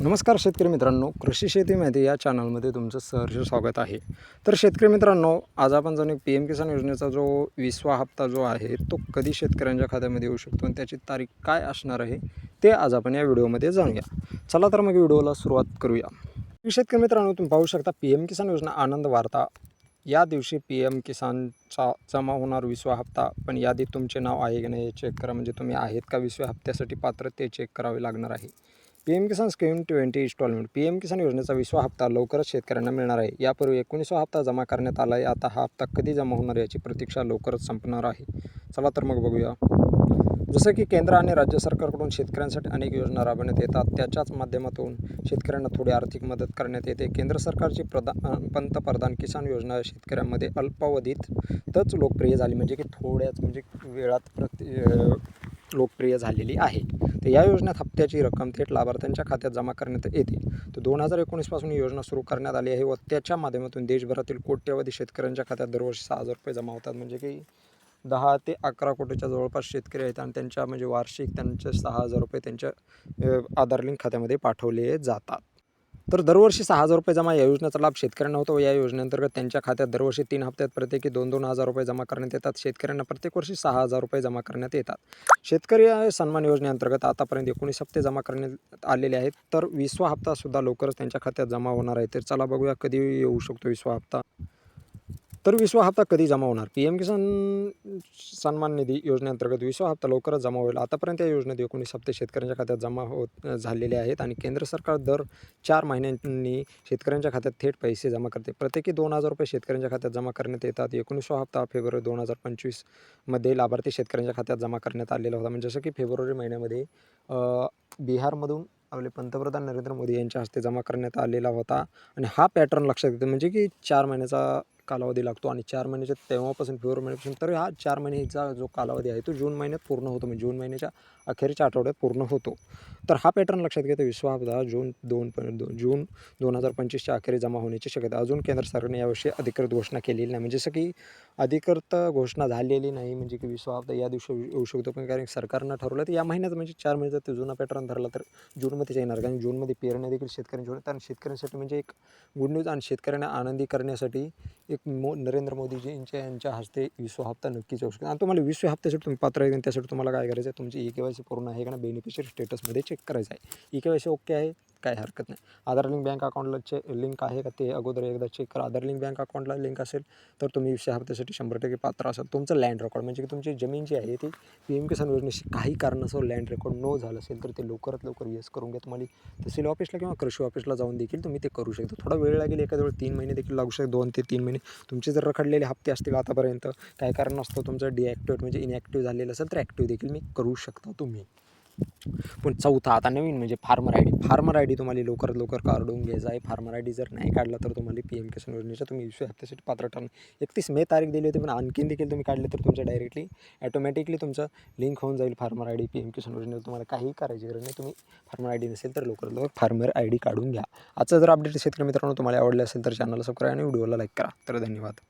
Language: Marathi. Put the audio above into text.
नमस्कार शेतकरी मित्रांनो कृषी शेती माहिती या चॅनलमध्ये तुमचं सहर्ष स्वागत आहे. तर शेतकरी मित्रांनो आज आपण जाणून पी एम किसान योजनेचा जो विसवा हप्ता जो आहे तो कधी शेतकऱ्यांच्या खात्यामध्ये येऊ शकतो आणि त्याची तारीख काय असणार आहे ते आज आपण या व्हिडिओमध्ये जाणूया चला तर मग व्हिडिओला सुरुवात करूया. शेतकरी मित्रांनो तुम्ही पाहू शकता पी एम किसान योजना आनंद वार्ता. या दिवशी पी एम किसानचा जमा होणार विसवा हप्ता पण यादीत तुमचे नाव आहे की नाही हे चेक करा. म्हणजे तुम्ही आहेत का विसव्या हप्त्यासाठी पात्र ते चेक करावे लागणार आहे. P M Kisan scheme twenty installment P M Kisan योजनेचा विसवा हप्ता लवकरच शेतकऱ्यांना मिळणार आहे. यापूर्वी एकोणीसवा हप्ता जमा करण्यात आला आहे आता हा हप्ता कधी जमा होणार याची प्रतीक्षा लवकरच संपणार आहे. चला तर मग बघूया. जसं की केंद्र आणि राज्य सरकारकडून शेतकऱ्यांसाठी अनेक योजना राबवण्यात येतात. त्याच्याच माध्यमातून शेतकऱ्यांना थोडी आर्थिक मदत करण्यात येते. केंद्र सरकारची प्रधान पंतप्रधान किसान योजना शेतकऱ्यांमध्ये अल्पावधीतच लोकप्रिय झाली. म्हणजे की थोड्याच म्हणजे वेळात प्रति लोकप्रिय झालेली आहे. तर या योजनेत हप्त्याची रक्कम थेट लाभार्थ्यांच्या खात्यात जमा करण्यात येते. तर दोन हजार एकोणीसपासून ही योजना सुरू करण्यात आली आहे व त्याच्या माध्यमातून देशभरातील कोट्यवधी शेतकऱ्यांच्या खात्यात दरवर्षी सहा हजार रुपये जमा होतात. म्हणजे की दहा ते अकरा कोटीच्या जवळपास शेतकरी आहेत आणि त्यांच्या म्हणजे वार्षिक त्यांचे सहा हजार रुपये त्यांच्या आधार लिंक खात्यामध्ये पाठवले जातात. तर दरवर्षी सहा हजार रुपये जमा या योजनेचा लाभ शेतकऱ्यांना होतो. व या योजनेअंतर्गत त्यांच्या खात्यात दरवर्षी तीन हप्त्यात प्रत्येकी दोन दोन हजार रुपये जमा करण्यात येतात. शेतकऱ्यांना प्रत्येक वर्षी सहा हजार रुपये जमा करण्यात येतात. शेतकरी सन्मान योजनेअंतर्गत आतापर्यंत एकोणीस हप्ते जमा करण्यात आलेले आहेत. तर विसवा हप्तासुद्धा लवकरच त्यांच्या खात्यात जमा होणार आहे. तर चला बघूया कधी येऊ शकतो विसवा हप्ता. तर विश्वा हप्ता कधी जमा होणार? पी एम किसान सन्मान निधी योजनेअंतर्गत विश्व हप्ता लवकरच जमा होईल. आतापर्यंत या योजनेत एकोणीस हप्ते शेतकऱ्यांच्या खात्यात जमा होत झालेले आहेत आणि केंद्र सरकार दर चार महिन्यांनी शेतकऱ्यांच्या खात्यात थेट पैसे जमा करते. प्रत्येकी दोन हजार रुपये शेतकऱ्यांच्या खात्यात जमा करण्यात येतात. एकोणीसवा हप्ता फेब्रुवारी दोन हजार पंचवीसमध्ये लाभार्थी शेतकऱ्यांच्या खात्यात जमा करण्यात आलेला होता. म्हणजे जसं की फेब्रुवारी महिन्यामध्ये बिहारमधून आपले पंतप्रधान नरेंद्र मोदी यांच्या हस्ते जमा करण्यात आलेला होता. आणि हा पॅटर्न लक्षात येतो. म्हणजे की चार महिन्याचा कालावधी लागतो आणि चार महिन्याच्या तेव्हापासून फेब्रुवारी महिन्यापासून तर हा चार महिन्याचा जो कालावधी आहे तो जून महिन्यात पूर्ण होतो. म्हणजे जून महिन्याच्या अखेरच्या आठवड्यात पूर्ण होतो. तर हा पॅटर्न लक्षात घेता विश्वा हप्ता जून दोन प दो जून दोन हजार पंचवीसच्या अखेरी जमा होण्याची शक्यता. अजून केंद्र सरकारने याविषयी अधिकृत घोषणा केलेली नाही. म्हणजे जसं की अधिकृत घोषणा झालेली नाही म्हणजे की विश्व हप्ता या दिवशी येऊ शकतो. पण कारण सरकारनं ठरवलं तर या महिन्यात म्हणजे चार महिन्यात ते जुना पॅटर्न धरला तर जूनमध्येच येणार. कारण जूनमध्ये पेरण्या देखील शेतकऱ्यांची होणार. कारण शेतकऱ्यांसाठी म्हणजे एक गुड न्यूज आणि शेतकऱ्यांना आनंदी करण्यासाठी एक मो नरेंद्र मोदीजींच्या यांच्या हस्ते विश्व हप्ता नक्कीच येऊ शकतो. आणि तुम्हाला विश्व हप्त्यासाठी तुम्ही पात्र आहे त्यासाठी तुम्हाला काय करायचं आहे? तुमची ई के वाय सी पूर्ण आहे का ना बेनिफिशियरी स्टेटसमध्ये चेक करायचं आहे. E K Y C okay आहे? काय हरकत नाही. आधार लिंक बँक अकाउंटला चे लिंक आहे का ते अगोदर एकदा चेक करा. आधार लिंक बँक अकाउंटला लिंक असेल तर तुम्ही विषय हप्त्यासाठी शंभर टक्के पात्र असाल. तुमचं लँड रेकॉर्ड म्हणजे की तुमची जमीन जी आहे ती पी एम किसान योजनेशी काही कारणासह लँड रेकॉर्ड नो झालं असेल तर ते लवकरात लवकर येस करून घ्या. तुम्हाला तहसील ऑफिसला किंवा कृषी ऑफिसला जाऊन देखील तुम्ही ते करू शकता. थोडा वेळ लागेल एखाद्या वेळ तीन महिने देखील लागू शकतो दोन ते तीन महिने. तुमचे जर रखडलेले हप्ते असतील आतापर्यंत काय कारण असतं तुमचं डिॲक्टिवेट म्हणजे इनॅक्टिव्ह झालेलं असेल तर ॲक्टिव्ह देखील मी करू शकता तुम्ही. पण चौथा आता नवीन म्हणजे farmer I D. Farmer I D तुम्हाला लवकरात लवकर काढून घ्यायचा आहे. फार्मर आय डी जर नाही काढला तर तुम्हाला पी एम किसान योजनेच्या तुम्ही इश्यू हप्त्यासाठी पात्र ठरणार एकतीस मे तारीख दिली होती पण आणखीन देखील तुम्ही काढले तर तुमचं डायरेक्टली ॲटोमॅटिकली तुमचं लिंक होऊन जाईल farmer I D. P M Kisan योजनेवर तुम्हाला काही करायची गरज नाही. तुम्ही फार्मर आय डी नसेल तर लवकरात लवकर फार्मर आय डी काढून घ्या. आजचा जर अपडेट शेतकरी मित्रांनो तुम्हाला आवडले असेल तर चॅनलला सबस्क्राईब आणि व्हिडिओला लाईक करा. तर धन्यवाद.